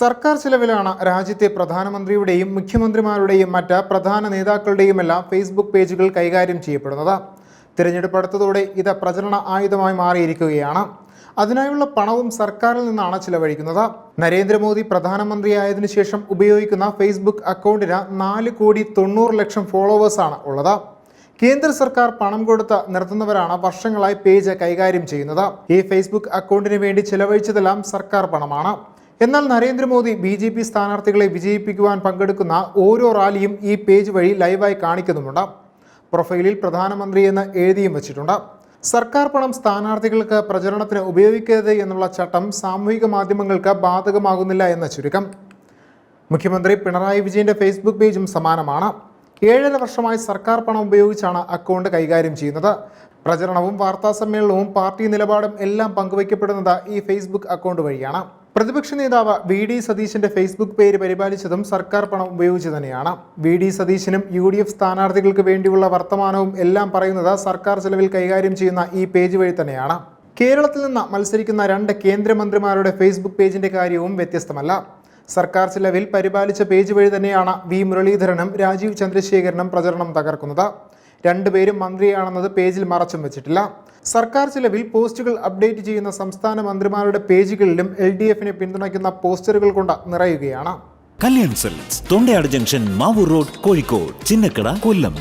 സർക്കാർ ചിലവിലാണ് രാജ്യത്തെ പ്രധാനമന്ത്രിയുടെയും മുഖ്യമന്ത്രിമാരുടെയും മറ്റ് പ്രധാന നേതാക്കളുടെയുമെല്ലാം ഫേസ്ബുക്ക് പേജുകൾ കൈകാര്യം ചെയ്യപ്പെടുന്നത്. തിരഞ്ഞെടുപ്പ് അടുത്തതോടെ ഇത് പ്രചരണ ആയുധമായി മാറിയിരിക്കുകയാണ്. അതിനായുള്ള പണവും സർക്കാരിൽ നിന്നാണ് ചിലവഴിക്കുന്നത്. നരേന്ദ്രമോദി പ്രധാനമന്ത്രിയായതിനു ശേഷം ഉപയോഗിക്കുന്ന ഫേസ്ബുക്ക് അക്കൗണ്ടിന് നാല് കോടി തൊണ്ണൂറ് ലക്ഷം ഫോളോവേഴ്സാണ് ഉള്ളത്. കേന്ദ്ര സർക്കാർ പണം കൊടുത്ത് നിർത്തുന്നവരാണ് വർഷങ്ങളായി പേജ് കൈകാര്യം ചെയ്യുന്നത്. ഈ ഫേസ്ബുക്ക് അക്കൗണ്ടിന് വേണ്ടി ചിലവഴിച്ചതെല്ലാം സർക്കാർ പണമാണ്. എന്നാൽ നരേന്ദ്രമോദി ബി ജെ പി സ്ഥാനാർത്ഥികളെ വിജയിപ്പിക്കുവാൻ പങ്കെടുക്കുന്ന ഓരോ റാലിയും ഈ പേജ് വഴി ലൈവായി കാണിക്കുന്നുമുണ്ട്. പ്രൊഫൈലിൽ പ്രധാനമന്ത്രി എന്ന് എഴുതിയും വച്ചിട്ടുണ്ട്. സർക്കാർ പണം സ്ഥാനാർത്ഥികൾക്ക് പ്രചരണത്തിന് ഉപയോഗിക്കരുത് എന്നുള്ള ചട്ടം സാമൂഹിക മാധ്യമങ്ങൾക്ക് ബാധകമാകുന്നില്ല എന്ന ചുരുക്കം. മുഖ്യമന്ത്രി പിണറായി വിജയന്റെ ഫേസ്ബുക്ക് പേജും സമാനമാണ്. ഏഴര വർഷമായി സർക്കാർ പണം ഉപയോഗിച്ചാണ് അക്കൗണ്ട് കൈകാര്യം ചെയ്യുന്നത്. പ്രചരണവും വാർത്താ സമ്മേളനവും പാർട്ടി നിലപാടും എല്ലാം പങ്കുവയ്ക്കപ്പെടുന്നത് ഈ ഫേസ്ബുക്ക് അക്കൗണ്ട് വഴിയാണ്. പ്രതിപക്ഷ നേതാവ് വി ഡി സതീശിന്റെ ഫേസ്ബുക്ക് പേര് പരിപാലിച്ചതും സർക്കാർ പണം ഉപയോഗിച്ച് തന്നെയാണ്. വി ഡി സതീശനും യു ഡി എഫ് സ്ഥാനാർത്ഥികൾക്ക് വേണ്ടിയുള്ള വർത്തമാനവും എല്ലാം പറയുന്നത് സർക്കാർ ചെലവിൽ കൈകാര്യം ചെയ്യുന്ന ഈ പേജ് വഴി തന്നെയാണ്. കേരളത്തിൽ നിന്ന് മത്സരിക്കുന്ന രണ്ട് കേന്ദ്രമന്ത്രിമാരുടെ ഫേസ്ബുക്ക് പേജിന്റെ കാര്യവും വ്യത്യസ്തമല്ല. സർക്കാർ ചെലവിൽ പരിപാലിച്ച പേജ് വഴി തന്നെയാണ് വി മുരളീധരനും രാജീവ് ചന്ദ്രശേഖരനും പ്രചരണം തകർക്കുന്നത്. രണ്ടുപേരും മന്ത്രിയാണെന്നത് പേജിൽ മറച്ചും വെച്ചിട്ടില്ല. സർക്കാർ ചിലവിൽ പോസ്റ്റുകൾ അപ്ഡേറ്റ് ചെയ്യുന്ന സംസ്ഥാന മന്ത്രിമാരുടെ പേജുകളിലും എൽ ഡി എഫിനെ പിന്തുണയ്ക്കുന്ന പോസ്റ്ററുകൾ കൊണ്ട് നിറയുകയാണ്. Kalyan Silks Thondayad junction Mavoor road Kozhikode Chinnakada Kollam.